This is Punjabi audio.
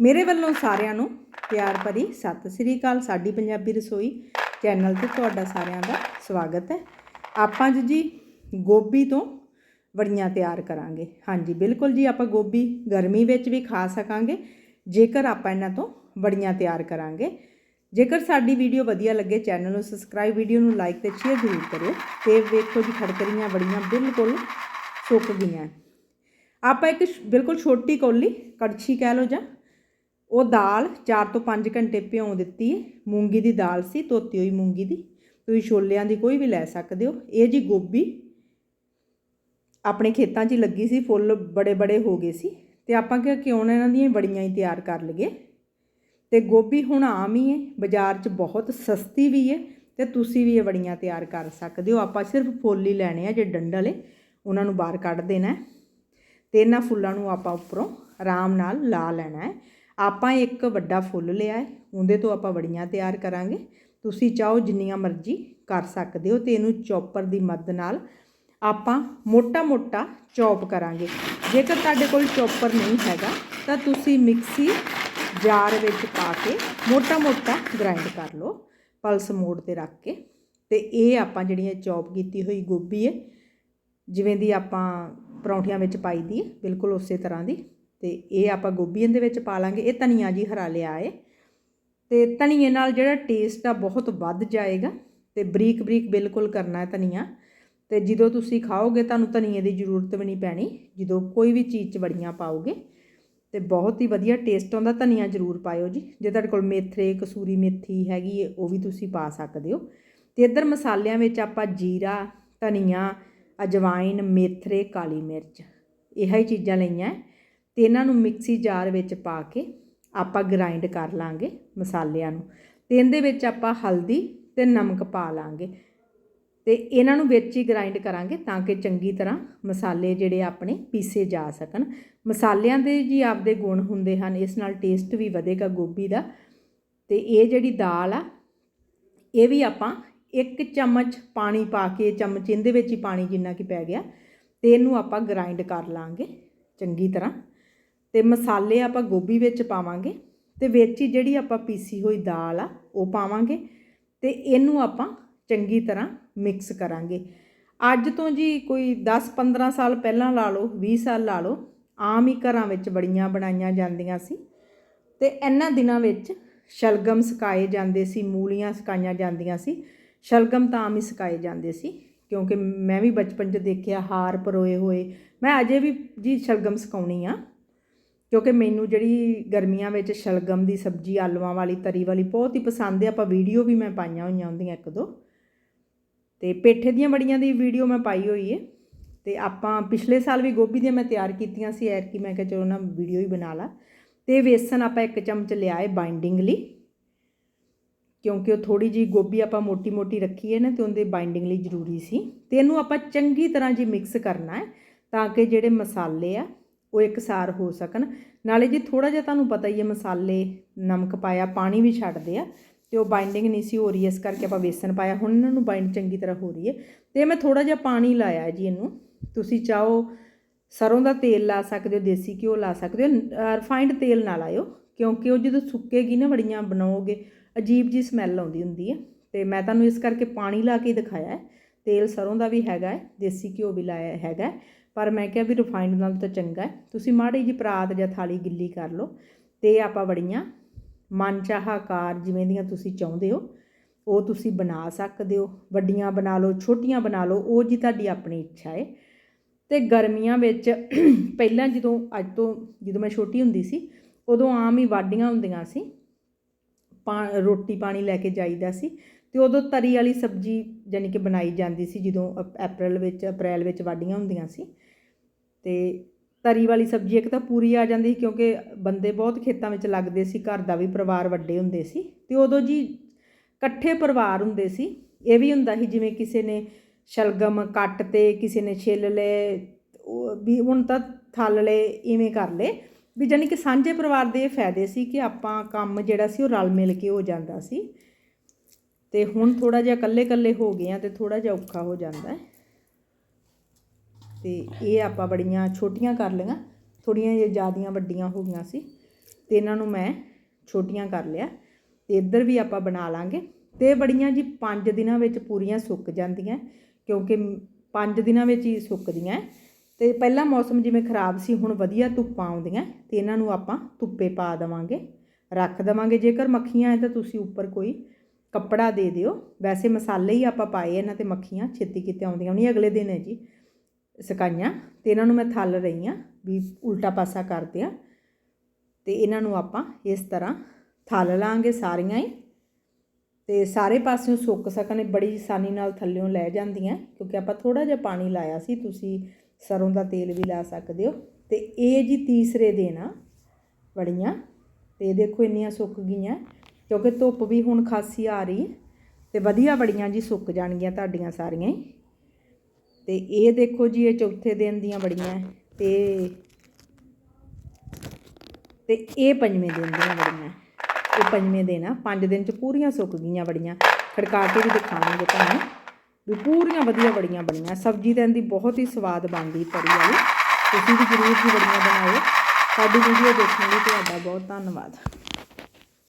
ਮੇਰੇ ਵੱਲੋਂ ਸਾਰਿਆਂ ਨੂੰ ਪਿਆਰ ਭਰੀ ਸਤਿ ਸ੍ਰੀ ਅਕਾਲ, ਸਾਡੀ ਪੰਜਾਬੀ ਰਸੋਈ ਚੈਨਲ ਤੇ ਤੁਹਾਡਾ ਸਾਰਿਆਂ ਦਾ ਸਵਾਗਤ ਹੈ। ਆਪਾਂ ਅੱਜ ਜੀ ਗੋਭੀ ਤੋਂ ਵੜੀਆਂ ਤਿਆਰ ਕਰਾਂਗੇ। ਹਾਂਜੀ, ਬਿਲਕੁਲ ਜੀ, ਆਪਾਂ ਗੋਭੀ ਗਰਮੀ ਵਿੱਚ ਵੀ ਖਾ ਸਕਾਂਗੇ। ਜੇਕਰ ਆਪਾਂ ਇਹਨਾਂ ਤੋਂ ਵੜੀਆਂ ਤਿਆਰ ਕਰਾਂਗੇ। ਜੇਕਰ ਸਾਡੀ ਵੀਡੀਓ ਵਧੀਆ ਲੱਗੇ, ਚੈਨਲ ਨੂੰ ਸਬਸਕ੍ਰਾਈਬ, ਵੀਡੀਓ ਨੂੰ ਲਾਈਕ ਤੇ ਸ਼ੇਅਰ ਜ਼ਰੂਰ ਕਰਿਓ। ਤੇ ਵੇਖੋ ਜੀ, ਖੜਕਰੀਆਂ ਵੜੀਆਂ ਬਿਲਕੁਲ ਸੁੱਕ ਗਈਆਂ। ਆਪਾਂ ਇੱਕ ਬਿਲਕੁਲ ਛੋਟੀ ਕੌਲੀ ਕੜਛੀ ਕਹਿ ਲਓ ਜਾਂ ਉਹ ਦਾਲ 4 ਤੋਂ 5 ਘੰਟੇ ਭਿਉਂ ਦਿੱਤੀ। ਹੈ ਮੂੰਗੀ ਦੀ ਦਾਲ ਸੀ, ਧੋਤੀ ਹੋਈ ਮੂੰਗੀ ਦੀ। ਤੁਸੀਂ ਛੋਲਿਆਂ ਦੀ ਕੋਈ ਵੀ ਲੈ ਸਕਦੇ ਹੋ। ਇਹ ਜੀ ਗੋਭੀ ਆਪਣੇ ਖੇਤਾਂ 'ਚ ਹੀ ਲੱਗੀ ਸੀ, ਫੁੱਲ ਬੜੇ ਬੜੇ ਹੋ ਗਏ ਸੀ। ਤੇ ਆਪਾਂ ਕਿਹਾ ਕਿਉਂ ਨਾ ਇਹਨਾਂ ਦੀਆਂ ਬੜੀਆਂ ਹੀ ਤਿਆਰ ਕਰ ਲਈਏ। ਤੇ ਗੋਭੀ ਹੁਣ ਆਮ ਹੀ ਹੈ, ਬਾਜ਼ਾਰ 'ਚ ਬਹੁਤ ਸਸਤੀ ਵੀ ਹੈ ਤੇ ਤੁਸੀਂ ਵੀ ਇਹ ਬੜੀਆਂ ਤਿਆਰ ਕਰ ਸਕਦੇ ਹੋ। ਆਪਾਂ ਸਿਰਫ ਫੁੱਲ ਹੀ ਲੈਣੇ ਆ, ਜੇ ਡੰਡਲ ਹੈ, ਉਹਨਾਂ ਨੂੰ ਬਾਹਰ ਕੱਢ ਦੇਣਾ ਹੈ। ਤੇ ਇਹਨਾਂ ਫੁੱਲਾਂ ਨੂੰ ਆਪਾਂ ਉੱਪਰੋਂ ਆਰਾਮ ਨਾਲ ਲਾ ਲੈਣਾ ਹੈ। ਆਪਾਂ ਇੱਕ ਵੱਡਾ ਫੁੱਲ ਲਿਆ ਹੈ, ਉਹਦੇ ਤੋਂ ਆਪਾਂ ਵੜੀਆਂ ਤਿਆਰ ਕਰਾਂਗੇ। ਤੁਸੀਂ ਚਾਹੋ ਜਿੰਨੀਆਂ ਮਰਜ਼ੀ ਕਰ ਸਕਦੇ ਹੋ ਤੇ ਇਹਨੂੰ ਚੌਪਰ ਦੀ ਮਦਦ ਨਾਲ ਆਪਾਂ ਮੋਟਾ-ਮੋਟਾ ਚੌਪ ਕਰਾਂਗੇ। ਜੇਕਰ ਤੁਹਾਡੇ ਕੋਲ ਚੌਪਰ ਨਹੀਂ ਹੈਗਾ, ਤਾਂ ਤੁਸੀਂ ਮਿਕਸੀ ਜਾਰ ਵਿੱਚ ਪਾ ਕੇ ਮੋਟਾ-ਮੋਟਾ ਗ੍ਰਾਈਂਡ ਕਰ ਲਓ, ਪਲਸ ਮੋਡ ਤੇ ਰੱਖ ਕੇ। ਤੇ ਇਹ ਆਪਾਂ ਜਿਹੜੀਆਂ ਚੌਪ ਕੀਤੀ ਹੋਈ ਗੋਭੀ ਹੈ, ਜਿਵੇਂ ਦੀ ਆਪਾਂ ਪਰੌਂਠਿਆਂ ਵਿੱਚ ਪਾਈ ਦੀ ਹੈ, ਬਿਲਕੁਲ ਉਸੇ ਤਰ੍ਹਾਂ ਦੀ ਤੇ ਇਹ ਆਪਾਂ ਗੋਭੀ ਇਹਦੇ ਵਿੱਚ ਪਾ ਲਾਂਗੇ। ਇਹ ਧਨੀਆ ਜੀ ਹਰਾ ਲਿਆ ਏ। ਤੇ ਧਨੀਏ ਨਾਲ ਜਿਹੜਾ ਟੇਸਟ ਆ ਬਹੁਤ ਵੱਧ ਜਾਏਗਾ ਤੇ ਬਰੀਕ ਬਰੀਕ ਬਿਲਕੁਲ ਕਰਨਾ ਹੈ ਧਨੀਆ। ਤੇ ਜਦੋਂ ਤੁਸੀਂ ਖਾਓਗੇ ਤੁਹਾਨੂੰ ਧਨੀਏ ਦੀ ਜ਼ਰੂਰਤ ਵੀ ਨਹੀਂ ਪੈਣੀ। ਜਦੋਂ ਕੋਈ ਵੀ ਚੀਜ਼ 'ਚ ਬੜੀਆਂ ਪਾਓਗੇ ਤੇ ਬਹੁਤ ਹੀ ਵਧੀਆ ਟੇਸਟ ਆਉਂਦਾ। ਧਨੀਆ ਜ਼ਰੂਰ ਪਾਇਓ ਜੀ। ਜੇ ਤੁਹਾਡੇ ਕੋਲ ਮੇਥਰੇ ਕਸੂਰੀ ਮੇਥੀ ਹੈਗੀ ਹੈ ਉਹ ਵੀ ਤੁਸੀਂ ਪਾ ਸਕਦੇ ਹੋ। ਤੇ ਇੱਧਰ ਮਸਾਲਿਆਂ ਵਿੱਚ ਆਪਾਂ ਜੀਰਾ, ਧਨੀਆ ਅਜਵਾਇਨ ਮੇਥਰੇ ਕਾਲੀ ਮਿਰਚ, ਇਹ ਹੀ ਚੀਜ਼ਾਂ ਲਈਆਂ। ਅਤੇ ਇਹਨਾਂ ਨੂੰ ਮਿਕਸੀ ਜਾਰ ਵਿੱਚ ਪਾ ਕੇ ਆਪਾਂ ਗ੍ਰਾਈਂਡ ਕਰ ਲਾਂਗੇ ਮਸਾਲਿਆਂ ਨੂੰ। ਅਤੇ ਇਹਦੇ ਵਿੱਚ ਆਪਾਂ ਹਲਦੀ ਅਤੇ ਨਮਕ ਪਾ ਲਾਂਗੇ। ਅਤੇ ਇਹਨਾਂ ਨੂੰ ਵਿੱਚ ਹੀ ਗ੍ਰਾਈਂਡ ਕਰਾਂਗੇ ਤਾਂ ਕਿ ਚੰਗੀ ਤਰ੍ਹਾਂ ਮਸਾਲੇ ਜਿਹੜੇ ਆਪਣੇ ਪੀਸੇ ਜਾ ਸਕਣ। ਮਸਾਲਿਆਂ ਦੇ ਜੀ ਆਪਦੇ ਗੁਣ ਹੁੰਦੇ ਹਨ, ਇਸ ਨਾਲ ਟੇਸਟ ਵੀ ਵਧੇਗਾ ਗੋਭੀ ਦਾ। ਅਤੇ ਇਹ ਜਿਹੜੀ ਦਾਲ ਆ, ਇਹ ਵੀ ਆਪਾਂ ਇੱਕ ਚਮਚ ਪਾਣੀ ਪਾ ਕੇ ਚਮਚ ਇਹਦੇ ਵਿੱਚ ਹੀ ਪਾਣੀ ਜਿੰਨਾ ਕਿ ਪੈ ਗਿਆ, ਤੇ ਇਹਨੂੰ ਆਪਾਂ ਗ੍ਰਾਈਂਡ ਕਰ ਲਾਂਗੇ ਚੰਗੀ ਤਰ੍ਹਾਂ। ਤੇ ਮਸਾਲੇ ਆਪਾਂ ਗੋਭੀ ਵਿੱਚ ਪਾਵਾਂਗੇ ਤੇ ਵਿੱਚ ਹੀ ਜਿਹੜੀ ਆਪਾਂ ਪੀਸੀ ਹੋਈ ਦਾਲ ਆ, ਉਹ ਪਾਵਾਂਗੇ ਤੇ ਇਹਨੂੰ ਆਪਾਂ ਚੰਗੀ ਤਰ੍ਹਾਂ ਮਿਕਸ ਕਰਾਂਗੇ। ਅੱਜ ਤੋਂ ਜੀ ਕੋਈ 10-15 ਸਾਲ ਪਹਿਲਾਂ ਲਾ ਲਓ 20 ਸਾਲ ਲਾ ਲਓ, ਆਮ ਹੀ ਘਰਾਂ ਵਿੱਚ ਬੜੀਆਂ ਬਣਾਈਆਂ ਜਾਂਦੀਆਂ ਸੀ ਤੇ ਇਹਨਾਂ ਦਿਨਾਂ ਵਿੱਚ ਸ਼ਲਗਮ ਸਕਾਏ ਜਾਂਦੇ ਸੀ, ਮੂਲੀਆਂ ਸੁਕਾਈਆਂ ਜਾਂਦੀਆਂ ਸੀ, ਸ਼ਲਗਮ ਤਾਂ ਆਮ ਹੀ ਸੁਕਾਏ ਜਾਂਦੇ ਸੀ, ਕਿਉਂਕਿ ਮੈਂ ਵੀ ਬਚਪਨ 'ਚ ਦੇਖਿਆ ਹਾਰ ਪਰੋਏ ਹੋਏ। ਮੈਂ ਅਜੇ ਵੀ ਜੀ ਸ਼ਲਗਮ ਸੁਕਾਉਣੀ ਆ। ਕਿਉਂਕਿ ਮੈਨੂੰ ਜਿਹੜੀ ਗਰਮੀਆਂ ਵਿੱਚ ਸ਼ਲਗਮ ਦੀ ਸਬਜ਼ੀ, ਆਲੂਆਂ ਵਾਲੀ, ਤਰੀ ਵਾਲੀ ਬਹੁਤ ਹੀ ਪਸੰਦ ਹੈ। ਆਪਾਂ ਵੀਡੀਓ ਵੀ ਮੈਂ ਪਾਈਆਂ ਹੋਈਆਂ ਹੁੰਦੀਆਂ ਇੱਕ ਦੋ। ਤੇ ਪੇਠੇ ਦੀਆਂ ਬੜੀਆਂ ਦੀ ਵੀਡੀਓ ਮੈਂ ਪਾਈ ਹੋਈ ਹੈ। ਤੇ ਆਪਾਂ ਪਿਛਲੇ ਸਾਲ ਵੀ ਗੋਭੀ ਦੀਆਂ ਮੈਂ ਤਿਆਰ ਕੀਤੀਆਂ ਸੀ ਐਰ ਕੀ ਮੈਂ ਕਿਹਾ ਚਲੋ ਨਾ ਵੀਡੀਓ ਹੀ ਬਣਾ ਲਾ। ਤੇ ਵੇਸਣ ਆਪਾਂ ਇੱਕ ਚਮਚ ਲਿਆ ਹੈ ਬਾਈਂਡਿੰਗ ਲਈ। ਕਿਉਂਕਿ ਉਹ ਥੋੜੀ ਜੀ ਗੋਭੀ ਆਪਾਂ ਮੋਟੀ ਮੋਟੀ ਰੱਖੀ ਹੈ ਨਾ, ਤੇ ਉਹਦੇ ਬਾਈਂਡਿੰਗ ਲਈ ਜ਼ਰੂਰੀ ਸੀ। ਤੇ ਇਹਨੂੰ ਆਪਾਂ ਚੰਗੀ ਤਰ੍ਹਾਂ ਜੀ ਮਿਕਸ ਕਰਨਾ ਹੈ, ਤਾਂ ਕਿ ਜਿਹੜੇ ਮਸਾਲੇ ਆ ਉਹ ਇਕਸਾਰ ਹੋ ਸਕਣ। ਨਾਲੇ ਜੀ ਥੋੜਾ ਜਿਹਾ ਤੁਹਾਨੂੰ ਪਤਾ ਹੀ ਹੈ, ਮਸਾਲੇ, ਨਮਕ ਪਾਇਆ, ਪਾਣੀ ਵੀ ਛੱਡਦੇ ਆ ਤੇ ਉਹ ਬਾਈਂਡਿੰਗ ਨਹੀਂ ਸੀ ਹੋ ਰਹੀ, ਇਸ ਕਰਕੇ ਆਪਾਂ ਵੇਸਣ ਪਾਇਆ। ਹੁਣ ਇਹਨਾਂ ਨੂੰ ਬਾਈਂਡ ਚੰਗੀ ਤਰ੍ਹਾਂ ਹੋ ਰਹੀ ਹੈ। ਤੇ ਮੈਂ ਥੋੜਾ ਜਿਹਾ ਪਾਣੀ ਲਾਇਆ ਜੀ ਇਹਨੂੰ। ਤੁਸੀਂ ਚਾਹੋ ਸਰੋਂ ਦਾ ਤੇਲ ਲਾ ਸਕਦੇ ਹੋ, ਦੇਸੀ ਘਿਓ ਲਾ ਸਕਦੇ ਹੋ ਰਿਫਾਈਨਡ ਤੇਲ ਨਾ ਲਾਇਓ, ਕਿਉਂਕਿ ਉਹ ਜਦੋਂ ਸੁੱਕੇਗੀ ਨਾ ਬੜੀਆਂ ਬਣਾਓਗੇ, ਅਜੀਬ ਜੀ ਸਮੈਲ ਆਉਂਦੀ ਹੁੰਦੀ ਹੈ। ਤੇ ਮੈਂ ਤੁਹਾਨੂੰ ਇਸ ਕਰਕੇ ਪਾਣੀ ਲਾ ਕੇ ਦਿਖਾਇਆ ਹੈ। ਤੇਲ ਸਰੋਂ ਦਾ ਵੀ ਹੈਗਾ ਹੈ, ਦੇਸੀ ਘਿਓ ਵੀ ਲਾਇਆ ਹੈਗਾ ਪਰ ਮੈਂ ਕਿਹਾ ਵੀ ਰਿਫਾਈਨਡ ਨਾਲ ਤਾਂ ਚੰਗਾ ਹੈ। ਤੁਸੀਂ ਮਾੜੀ ਜੀ ਪਰਾਤ ਜਾਂ ਥਾਲੀ ਗਿੱਲੀ ਕਰ ਲਓ ਤੇ ਆਪਾਂ ਬੜੀਆਂ ਮਨਚਾਹਾ ਆਕਾਰ ਜਿਵੇਂ ਦੀਆਂ ਤੁਸੀਂ ਚਾਹੁੰਦੇ ਹੋ, ਉਹ ਤੁਸੀਂ ਬਣਾ ਸਕਦੇ ਹੋ। ਵੱਡੀਆਂ ਬਣਾ ਲਓ, ਛੋਟੀਆਂ ਬਣਾ ਲਓ, ਉਹ ਜੀ ਤੁਹਾਡੀ ਆਪਣੀ ਇੱਛਾ ਹੈ। ਤੇ ਗਰਮੀਆਂ ਵਿੱਚ ਪਹਿਲਾਂ ਜਦੋਂ, ਅੱਜ ਤੋਂ ਜਦੋਂ ਮੈਂ ਛੋਟੀ ਹੁੰਦੀ ਸੀ, ਉਦੋਂ ਆਮ ਹੀ ਵਾਢੀਆਂ ਹੁੰਦੀਆਂ ਸੀ। ਪਾ, ਰੋਟੀ ਪਾਣੀ ਲੈ ਕੇ ਜਾਈਦਾ ਸੀ। ਤੇ ਉਦੋਂ ਤਰੀ ਵਾਲੀ ਸਬਜ਼ੀ ਯਾਨੀ ਕਿ ਬਣਾਈ ਜਾਂਦੀ ਸੀ ਜਦੋਂ ਅਪ- ਅਪ੍ਰੈਲ ਵਿੱਚ ਅਪ੍ਰੈਲ ਵਿੱਚ ਵਾਢੀਆਂ ਹੁੰਦੀਆਂ ਸੀ। ਤੇ ਤਰੀ ਵਾਲੀ ਸਬਜ਼ੀ ਇੱਕ ਤਾਂ ਪੂਰੀ ਆ ਜਾਂਦੀ ਸੀ ਕਿਉਂਕਿ ਬੰਦੇ ਬਹੁਤ ਖੇਤਾਂ ਵਿੱਚ ਲੱਗਦੇ ਸੀ, ਘਰ ਦਾ ਵੀ ਪਰਿਵਾਰ ਵੱਡੇ ਹੁੰਦੇ ਸੀ। ਤੇ ਉਦੋਂ ਜੀ ਇਕੱਠੇ ਪਰਿਵਾਰ ਹੁੰਦੇ ਸੀ। ਇਹ ਵੀ ਹੁੰਦਾ ਸੀ ਜਿਵੇਂ ਕਿਸੇ ਨੇ ਸ਼ਲਗਮ ਕੱਟ ਤੇ ਕਿਸੇ ਨੇ ਛਿੱਲ ਲਏ ਵੀ ਹੁਣ ਤਾਂ ਥੱਲ ਲਏ, ਇਵੇਂ ਕਰ ਲਏ। ਵੀ ਜਾਨੀ ਕਿ ਸਾਂਝੇ ਪਰਿਵਾਰ ਦੇ ਇਹ ਫਾਇਦੇ ਸੀ ਕਿ ਆਪਾਂ ਕੰਮ ਜਿਹੜਾ ਸੀ ਉਹ ਰਲ ਮਿਲ ਕੇ ਹੋ ਜਾਂਦਾ ਸੀ। ਤੇ ਹੁਣ ਥੋੜਾ ਜਿਹਾ ਇਕੱਲੇ ਇਕੱਲੇ ਹੋ ਗਏ ਆ ਤੇ ਥੋੜਾ ਜਿਹਾ ਔਖਾ ਹੋ ਜਾਂਦਾ ਹੈ। ਤੇ ਇਹ ਆਪਾਂ ਬੜੀਆਂ ਛੋਟੀਆਂ ਕਰ ਲਈਆਂ ਥੋੜੀਆਂ ਜਿਹੀਆਂ ਜ਼ਿਆਦੀਆਂ ਵੱਡੀਆਂ ਹੋ ਗਈਆਂ ਸੀ ਤੇ ਇਹਨਾਂ ਨੂੰ ਮੈਂ ਛੋਟੀਆਂ ਕਰ ਲਿਆ। ਤੇ ਇੱਧਰ ਵੀ ਆਪਾਂ ਬਣਾ ਲਾਂਗੇ ਤੇ ਇਹ ਬੜੀਆਂ ਜੀ 5 ਦਿਨਾਂ ਵਿੱਚ ਪੂਰੀਆਂ ਸੁੱਕ ਜਾਂਦੀਆਂ ਕਿਉਂਕਿ 5 ਦਿਨਾਂ ਵਿੱਚ ਹੀ ਸੁੱਕਦੀਆਂ ਹੈ। ਤੇ ਪਹਿਲਾਂ ਮੌਸਮ ਜਿਵੇਂ ਖਰਾਬ ਸੀ, ਹੁਣ ਵਧੀਆ ਧੁੱਪਾਂ ਆਉਂਦੀਆਂ ਤੇ ਇਹਨਾਂ ਨੂੰ ਆਪਾਂ ਧੁੱਪੇ ਪਾ ਦੇਵਾਂਗੇ, ਰੱਖ ਦੇਵਾਂਗੇ। ਜੇਕਰ ਮੱਖੀਆਂ ਹੈ ਤਾਂ ਤੁਸੀਂ ਉੱਪਰ ਕੋਈ ਕੱਪੜਾ ਦੇ ਦਿਓ। ਵੈਸੇ ਮਸਾਲੇ ਹੀ ਆਪਾਂ ਪਾਏ ਇਹਨਾਂ ਤੇ ਮੱਖੀਆਂ ਛੇਤੀ ਕਿਤੇ ਆਉਂਦੀਆਂ ਨਹੀਂ, ਅਗਲੇ ਦਿਨ ਹੈ ਜੀ, ਸਕਾਈਆਂ। ਤੇ ਇਹਨਾਂ ਨੂੰ ਮੈਂ ਥੱਲ ਰਹੀ ਹਾਂ, ਵੀ ਉਲਟਾ ਪਾਸਾ ਕਰਦੇ ਆ ਤੇ ਇਹਨਾਂ ਨੂੰ ਆਪਾਂ ਇਸ ਤਰ੍ਹਾਂ ਥੱਲ ਲਾਂਗੇ ਸਾਰੀਆਂ ਹੀ। ਤੇ ਸਾਰੇ ਪਾਸਿਓਂ ਸੁੱਕ ਸਕਣ ਬੜੀ ਆਸਾਨੀ ਨਾਲ ਥੱਲਿਓਂ ਲੈ ਜਾਂਦੀਆਂ, ਕਿਉਂਕਿ ਆਪਾਂ ਥੋੜਾ ਜਿਹਾ ਪਾਣੀ ਲਾਇਆ ਸੀ, ਤੁਸੀਂ ਸਰੋਂ ਦਾ ਤੇਲ ਵੀ ਲਾ ਸਕਦੇ ਹੋ। ਤੇ ਇਹ ਜੀ ਤੀਸਰੇ ਦਿਨ ਆ ਬੜੀਆਂ ਤੇ ਦੇਖੋ ਇੰਨੀਆਂ ਸੁੱਕ ਗਈਆਂ। ਕਿਉਂਕਿ ਧੁੱਪ ਵੀ ਹੁਣ ਖਾਸੀ ਆ ਰਹੀ ਹੈ ਤੇ ਵਧੀਆ ਬੜੀਆਂ ਜੀ ਸੁੱਕ ਜਾਣਗੀਆਂ ਤੁਹਾਡੀਆਂ ਸਾਰੀਆਂ ਹੀ। ਤੇ ਇਹ ਦੇਖੋ ਜੀ, ਇਹ ਚੌਥੇ ਦਿਨ ਦੀਆਂ ਬੜੀਆਂ ਹੈ ਤੇ ਤੇ ਇਹ ਪੰਜਵੇਂ ਦਿਨ ਦੀਆਂ ਬੜੀਆਂ ਇਹ ਪੰਜਵੇਂ ਦਿਨ ਆ, ਪੰਜ ਦਿਨ ਚ ਪੂਰੀਆਂ ਸੁੱਕ ਗਈਆਂ ਬੜੀਆਂ। ਖੜਕਾ ਕੇ ਵੀ ਦਿਖਾਵਾਂਗੇ ਤੁਹਾਨੂੰ ਵੀ ਪੂਰੀਆਂ ਵਧੀਆ ਬੜੀਆਂ ਬਣੀਆਂ। ਸਬਜ਼ੀ ਤਾਂ ਇਹਦੀ ਬਹੁਤ ਹੀ ਸਵਾਦ ਬਣਦੀ ਤਰੀ ਵਾਲੀ। ਤੁਸੀਂ ਵੀ ਜ਼ਰੂਰ ਜੀ ਬੜੀਆਂ ਬਣਾਓ। ਸਾਡੀ ਵੀਡੀਓ ਦੇਖਣ ਲਈ ਤੁਹਾਡਾ ਬਹੁਤ ਧੰਨਵਾਦ।